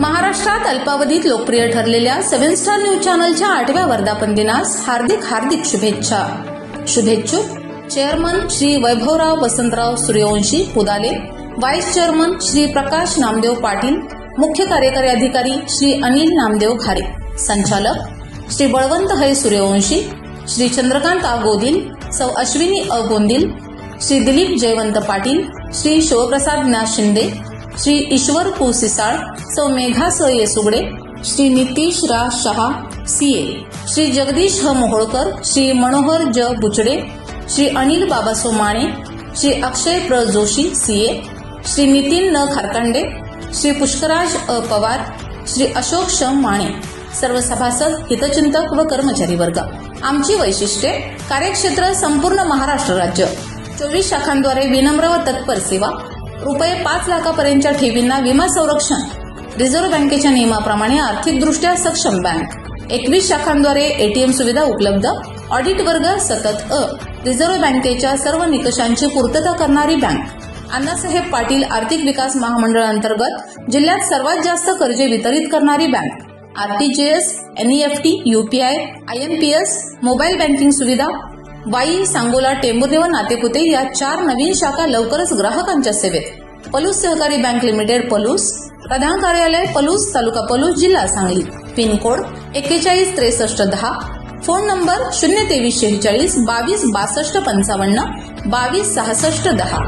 महाराष्ट्रात अल्पावधीत लोकप्रिय ठरलेल्या सेव्हन स्टार न्यूज चॅनलच्या आठव्या वर्धापन दिनास हार्दिक हार्दिक शुभेच्छा. शुभेच्छुक chairman Shri Vaibhavrao Vasantrao Suryavanshi Pudale vice chairman Shri Prakash Namdev Patil मुख्य कार्यकारी अधिकारी श्री अनिल नामदेव घारे. संचालक श्री बळवंत हय सूर्यवंशी श्री चंद्रकांत आगोदिल सौ अश्विनी अ. श्री दिलीप जयवंत पाटील श्री शिवप्रसाद ज्ञान शिंदे श्री ईश्वर पु सौ मेघा स येसुगडे श्री नितीश रा शहा सीए श्री जगदीश ह मोहोळकर श्री मनोहर ज बुचडे श्री अनिल बाबासो सोमाणे श्री अक्षय प्र जोशी सीए श्री नितीन न खारकांडे श्री पुष्कराज अ पवार श्री अशोक श माणे सर्व सभासद हितचिंतक व कर्मचारी वर्ग. आमची वैशिष्ट्ये कार्यक्षेत्र संपूर्ण महाराष्ट्र राज्य. चोवीस शाखांद्वारे विनम्र व तत्पर सेवा. रुपये पाच लाखापर्यंतच्या ठेवींना विमा संरक्षण. रिझर्व्ह बँकेच्या नियमाप्रमाणे आर्थिकदृष्ट्या सक्षम बँक. एकवीस शाखांद्वारे एटीएम सुविधा उपलब्ध. ऑडिट वर्ग सतत अ. रिझर्व्ह बँकेच्या सर्व निकषांची पूर्तता करणारी बँक. अण्णासाहेब पाटील आर्थिक विकास महामंडळ अंतर्गत जिल्ह्यात सर्वात जास्त कर्जे वितरित करणारी bank. RTGS NEFT UPI IMPS mobile banking सुविधा वाई सांगोला टेंभुर्णे व नातेपुते या चार नवीन शाखा लवकरच ग्राहकांच्या सेवेत. पलूस सहकारी बँक लिमिटेड पलूस. प्रधान कार्यालय पलूस तालुका पलूस जिल्हा सांगली. पिनकोड एक्केचाळीस त्रेसष्ट दहा. फोन नंबर शून्य तेवीस शेहेचाळीस बावीस बासष्ट पंचावन्न बावीस सहासष्ट दहा.